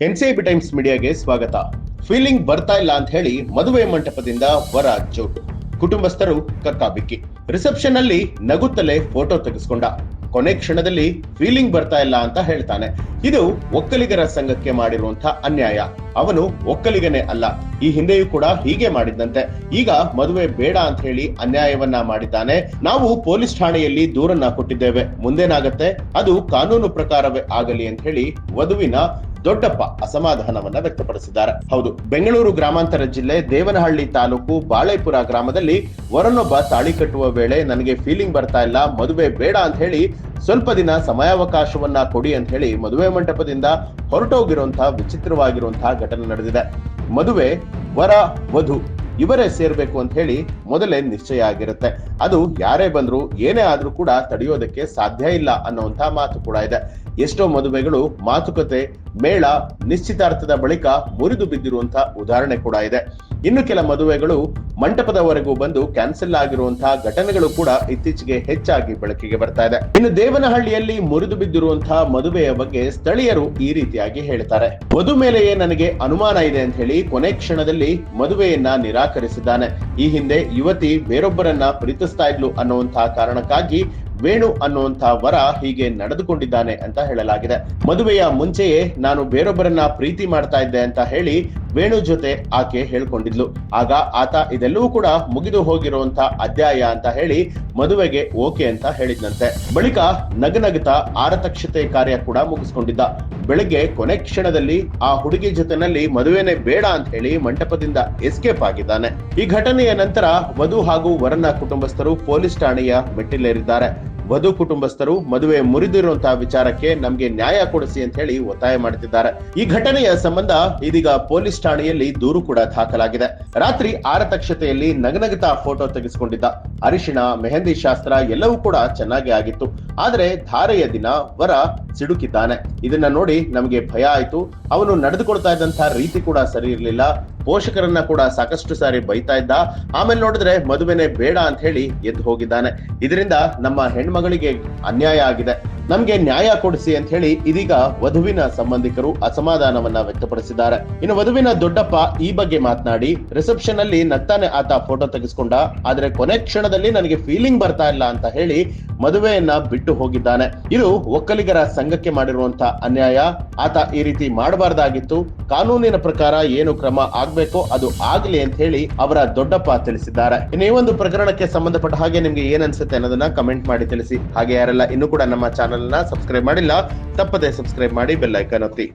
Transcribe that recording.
NCIB times ಮೀಡಿಯಾಗೆ ಸ್ವಾಗತ. Feeling ಬರ್ತಾ ಇಲ್ಲ ಅಂತ ಹೇಳಿ ಮದುವೆ ಮಂಟಪದಿಂದ ವರ ಜೋಟ್ ಕುಟುಂಬಸ್ಥರು ಕಕ್ಕಾಬಿಕ್ಕಿ ರಿಸೆಪ್ಷನ್ ಅಲ್ಲಿ ನಗುತ್ತಲೇ ಫೋಟೋ ತೆಗೆಸ್ಕೊಂಡ. ಕೊನೆ ಕ್ಷಣದಲ್ಲಿ ಫೀಲಿಂಗ್ ಬರ್ತಾ ಇಲ್ಲ ಅಂತ ಹೇಳ್ತಾನೆ. ಇದು ಒಕ್ಕಲಿಗರ ಸಂಘಕ್ಕೆ ಮಾಡಿರುವಂತ ಅನ್ಯಾಯ. ಅವನು ಒಕ್ಕಲಿಗನೇ ಅಲ್ಲ. ಈ ಹಿಂದೆಯೂ ಕೂಡ ಹೀಗೆ ಮಾಡಿದ್ದಂತೆ. ಈಗ ಮದುವೆ ಬೇಡ ಅಂತ ಹೇಳಿ ಅನ್ಯಾಯವನ್ನ ಮಾಡಿದ್ದಾನೆ. ನಾವು ಪೊಲೀಸ್ ಠಾಣೆಯಲ್ಲಿ ದೂರನ್ನ ಕೊಟ್ಟಿದ್ದೇವೆ. ಮುಂದೇನಾಗತ್ತೆ? ಅದು ಕಾನೂನು ಪ್ರಕಾರವೇ ಆಗಲಿ ಅಂತ ಹೇಳಿ ವಧುವಿನ ದೊಡ್ಡಪ್ಪ ಅಸಮಾಧಾನವನ್ನ ವ್ಯಕ್ತಪಡಿಸಿದ್ದಾರೆ. ಹೌದು, ಬೆಂಗಳೂರು ಗ್ರಾಮಾಂತರ ಜಿಲ್ಲೆ ದೇವನಹಳ್ಳಿ ತಾಲೂಕು ಬಾಳೆಪುರ ಗ್ರಾಮದಲ್ಲಿ ವರನೊಬ್ಬ ತಾಳಿ ಕಟ್ಟುವ ವೇಳೆ ನನಗೆ ಫೀಲಿಂಗ್ ಬರ್ತಾ ಇಲ್ಲ, ಮದುವೆ ಬೇಡ ಅಂತ ಹೇಳಿ ಸ್ವಲ್ಪ ದಿನ ಸಮಯಾವಕಾಶವನ್ನ ಕೊಡಿ ಅಂತ ಹೇಳಿ ಮದುವೆ ಮಂಟಪದಿಂದ ಹೊರಟೋಗಿರುವಂತಹ ವಿಚಿತ್ರವಾಗಿರುವಂತಹ ಘಟನೆ ನಡೆದಿದೆ. ಮದುವೆ ವರ, ವಧು ಇವರೇ ಸೇರ್ಬೇಕು ಅಂತ ಹೇಳಿ ಮೊದಲೇ ನಿಶ್ಚಯ ಆಗಿರುತ್ತೆ. ಅದು ಯಾರೇ ಬಂದ್ರು ಏನೇ ಆದ್ರೂ ಕೂಡ ತಡೆಯೋದಕ್ಕೆ ಸಾಧ್ಯ ಇಲ್ಲ ಅನ್ನುವಂತ ಮಾತು ಕೂಡ ಇದೆ. ಎಷ್ಟೋ ಮದುವೆಗಳು ಮಾತುಕತೆ, ಮೇಳ, ನಿಶ್ಚಿತಾರ್ಥದ ಬಳಿಕ ಮುರಿದು ಬಿದ್ದಿರುವಂತಹ ಉದಾಹರಣೆ ಕೂಡ ಇದೆ. ಇನ್ನು ಕೆಲ ಮದುವೆಗಳು ಮಂಟಪದವರೆಗೂ ಬಂದು ಕ್ಯಾನ್ಸಲ್ ಆಗಿರುವಂತಹ ಘಟನೆಗಳು ಕೂಡ ಇತ್ತೀಚೆಗೆ ಹೆಚ್ಚಾಗಿ ಬೆಳಕಿಗೆ ಬರ್ತಾ ಇದೆ. ಇನ್ನು ದೇವನಹಳ್ಳಿಯಲ್ಲಿ ಮುರಿದು ಬಿದ್ದಿರುವಂತಹ ಮದುವೆಯ ಬಗ್ಗೆ ಸ್ಥಳೀಯರು ಈ ರೀತಿಯಾಗಿ ಹೇಳ್ತಾರೆ. ವಧು ಮೇಲೆಯೇ ನನಗೆ ಅನುಮಾನ ಇದೆ ಅಂತ ಹೇಳಿ ಕೊನೆ ಕ್ಷಣದಲ್ಲಿ ಮದುವೆಯನ್ನ ನಿರಾಕರಿಸಿದ್ದಾನೆ. ಈ ಹಿಂದೆ ಯುವತಿ ಬೇರೊಬ್ಬರನ್ನ ಪ್ರೀತಿಸ್ತಾ ಇದ್ಲು ಅನ್ನುವಂತಹ ಕಾರಣಕ್ಕಾಗಿ ವೇಣು ಅನ್ನುವಂತಹ ವರ ಹೀಗೆ ನಡೆದುಕೊಂಡಿದ್ದಾನೆ ಅಂತ ಹೇಳಲಾಗಿದೆ. ಮದುವೆಯ ಮುಂಚೆಯೇ ನಾನು ಬೇರೊಬ್ಬರನ್ನ ಪ್ರೀತಿ ಮಾಡ್ತಾ ಇದ್ದೆ ಅಂತ ಹೇಳಿ ವೇಣು ಜೊತೆ ಆಕೆ ಹೇಳ್ಕೊಂಡಿದ್ಲು. ಆಗ ಆತ ಇದೆಲ್ಲವೂ ಕೂಡ ಮುಗಿದು ಹೋಗಿರುವಂತ ಅಧ್ಯಾಯ ಅಂತ ಹೇಳಿ ಮದುವೆಗೆ ಓಕೆ ಅಂತ ಹೇಳಿದ್ನಂತೆ. ಬಳಿಕ ನಗನಗತ ಆರತಕ್ಷತೆ ಕಾರ್ಯ ಕೂಡ ಮುಗಿಸ್ಕೊಂಡಿದ್ದ. ಬೆಳಿಗ್ಗೆ ಕೊನೆ ಕ್ಷಣದಲ್ಲಿ ಆ ಹುಡುಗಿ ಜೊತೆನಲ್ಲಿ ಮದುವೆನೆ ಬೇಡ ಅಂತ ಹೇಳಿ ಮಂಟಪದಿಂದ ಎಸ್ಕೇಪ್ ಆಗಿದ್ದಾನೆ. ಈ ಘಟನೆಯ ನಂತರ ವಧು ಹಾಗೂ ವರನ ಕುಟುಂಬಸ್ಥರು ಪೊಲೀಸ್ ಠಾಣೆಯ ಮೆಟ್ಟಿಲೇರಿದ್ದಾರೆ. ವಧು ಕುಟುಂಬಸ್ಥರು ಮದುವೆ ಮುರಿದಿರುವಂತಹ ವಿಚಾರಕ್ಕೆ ನಮಗೆ ನ್ಯಾಯ ಕೊಡಿಸಿ ಅಂತ ಹೇಳಿ ಒತ್ತಾಯ ಮಾಡುತ್ತಿದ್ದಾರೆ ಈ ಘಟನೆಯ ಸಂಬಂಧ ಇದೀಗ ಪೊಲೀಸ್ ಠಾಣೆಯಲ್ಲಿ ದೂರು ಕೂಡ ದಾಖಲಾಗಿದೆ. ರಾತ್ರಿ ಆರತಕ್ಷತೆಯಲ್ಲಿ ನಗನಗತ ಫೋಟೋ ತೆಗೆಸಿಕೊಂಡಿದ್ದ. ಅರಿಶಿಣ, ಮೆಹಂದಿ ಶಾಸ್ತ್ರ ಎಲ್ಲವೂ ಕೂಡ ಚೆನ್ನಾಗಿ ಆಗಿತ್ತು. ಆದರೆ ಧಾರೆಯ ದಿನ ವರ ಸಿಡುಕಿದ್ದಾನೆ. ಇದನ್ನ ನೋಡಿ ನಮಗೆ ಭಯ ಆಯ್ತು. ಅವನು ನಡೆದುಕೊಳ್ತಾ ಇದ್ದಂತಹ ರೀತಿ ಕೂಡ ಸರಿ ಇರಲಿಲ್ಲ. ಪೋಷಕರನ್ನ ಕೂಡ ಸಾಕಷ್ಟು ಸಾರಿ ಬೈತಾ ಇದ್ದ. ಆಮೇಲೆ ನೋಡಿದ್ರೆ ಮದುವೆನೆ ಬೇಡ ಅಂತ ಹೇಳಿ ಎದ್ದು ಹೋಗಿದ್ದಾನೆ. ಇದರಿಂದ ನಮ್ಮ ಹೆಣ್ಮಗಳಿಗೆ ಅನ್ಯಾಯ ಆಗಿದೆ. ನಮ್ಗೆ ನ್ಯಾಯ ಕೊಡಿಸಿ ಅಂತ ಹೇಳಿ ಇದೀಗ ವಧುವಿನ ಸಂಬಂಧಿಕರು ಅಸಮಾಧಾನವನ್ನ ವ್ಯಕ್ತಪಡಿಸಿದ್ದಾರೆ. ಇನ್ನು ವಧುವಿನ ದೊಡ್ಡಪ್ಪ ಈ ಬಗ್ಗೆ ಮಾತನಾಡಿ ರಿಸೆಪ್ಷನ್ ಅಲ್ಲಿ ನಗ್ತಾನೆ ಆತ ಫೋಟೋ ತೆಗೆಸ್ಕೊಂಡ, ಆದ್ರೆ ಕೊನೆ ಕ್ಷಣದಲ್ಲಿ ನನಗೆ ಫೀಲಿಂಗ್ ಬರ್ತಾ ಇಲ್ಲ ಅಂತ ಹೇಳಿ ಮದುವೆಯನ್ನ ಬಿಟ್ಟು ಹೋಗಿದ್ದಾನೆ. ಇದು ಒಕ್ಕಲಿಗರ ಸಂಘಕ್ಕೆ ಮಾಡಿರುವಂತಹ ಅನ್ಯಾಯ. ಆತ ಈ ರೀತಿ ಮಾಡಬಾರ್ದಾಗಿತ್ತು. ಕಾನೂನಿನ ಪ್ರಕಾರ ಏನು ಕ್ರಮ ಆಗ್ಬೇಕೋ ಅದು ಆಗ್ಲಿ ಅಂತ ಹೇಳಿ ಅವರ ದೊಡ್ಡಪ್ಪ ತಿಳಿಸಿದ್ದಾರೆ. ಇನ್ನು ಈ ಒಂದು ಪ್ರಕರಣಕ್ಕೆ ಸಂಬಂಧಪಟ್ಟ ಹಾಗೆ ನಿಮ್ಗೆ ಏನ್ ಅನ್ಸುತ್ತೆ ಅನ್ನೋದನ್ನ ಕಮೆಂಟ್ ಮಾಡಿ ತಿಳಿಸಿ. ಹಾಗೆ ಯಾರೆಲ್ಲ ಇನ್ನು ಕೂಡ ನಮ್ಮ ಚಾನೆಲ್ ನ ಸಬ್ಸ್ಕ್ರೈಬ್ ಮಾಡಿಲ್ಲ ತಪ್ಪದೆ ಸಬ್ಸ್ಕ್ರೈಬ್ ಮಾಡಿ ಬೆಲ್ ಐಕಾನ್ ಒತ್ತಿ.